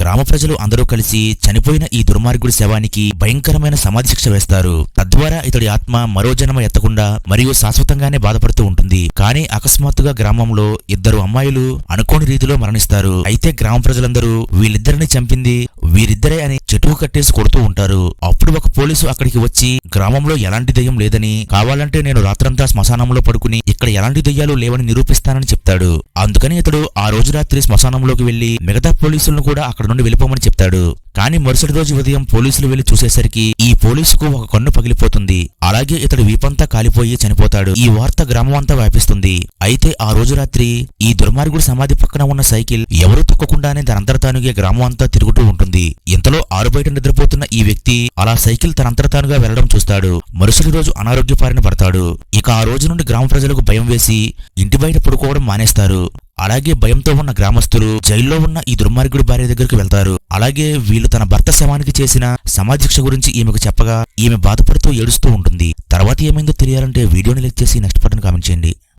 గ్రామ ప్రజలు అందరూ కలిసి చనిపోయిన ఈ దుర్మార్గుడి శవానికి భయంకరమైన సమాధి శిక్ష వేస్తారు. తద్వారా ఇతడి ఆత్మ మరో జన్మ ఎత్తకుండా మరియు శాశ్వతంగానే బాధపడుతూ ఉంటుంది. కానీ అకస్మాత్తుగా గ్రామంలో ఇద్దరు అమ్మాయిలు అనుకోని రీతిలో మరణిస్తారు. అయితే గ్రామ ప్రజలందరూ వీళ్ళిద్దరిని చంపింది వీరిద్దరే అని చెట్టుకు కట్టేసి కొడుతూ ఉంటారు. అప్పుడు ఒక పోలీసు అక్కడికి వచ్చి గ్రామంలో ఎలాంటి దయ్యం లేదని కావాలంటే నేను రాత్రంతా శ్మశానంలో పడుకుని ఇక్కడ ఎలాంటి దెయ్యాలు లేవని నిరూపిస్తానని చెప్తాడు. అందుకని ఇతడు ఆ రోజు రాత్రి శ్మశానంలోకి వెళ్ళి మిగతా పోలీసులను కూడా అక్కడ నుండి వెళ్ళిపోమని చెప్తాడు. కానీ మరుసటి రోజు ఉదయం పోలీసులు వెళ్ళి చూసేసరికి ఈ పోలీసుకు ఒక కన్ను పగిలిపోతుంది. అలాగే ఇతడు వీపంతా కాలిపోయి చనిపోతాడు. ఈ వార్త గ్రామం అంతా వ్యాపిస్తుంది. అయితే ఆ రోజు రాత్రి ఈ దుర్మార్గుడు సమాధి పక్కన ఉన్న సైకిల్ ఎవరూ తొక్కకుండానే తనంతరతానుగా గ్రామం అంతా తిరుగుతూ ఉంటుంది. ఇంతలో ఆరు బయట నిద్రపోతున్న ఈ వ్యక్తి అలా సైకిల్ తనంతరతానుగా వెళ్ళడం చూస్తాడు. మరుసటి రోజు అనారోగ్యపారిన పడతాడు ఇక ఆ రోజు నుండి గ్రామ ప్రజలకు భయం వేసి ఇంటి బయట పడుకోవడం మానేస్తారు. అలాగే భయంతో ఉన్న గ్రామస్తులు జైల్లో ఉన్న ఈ దుర్మార్గుడి భార్య దగ్గరికి వెళ్తారు. అలాగే వీళ్ళు తన భర్త శవానికి చేసిన సమాధిక్ష గురించి ఈమెకు చెప్పగా ఈమె బాధపడుతూ ఏడుస్తూ ఉంటుంది. తర్వాత ఏమైందో తెలియాలంటే వీడియోని లెక్ చేసి నెక్స్ట్ బటన్ కామెంట్ చేయండి.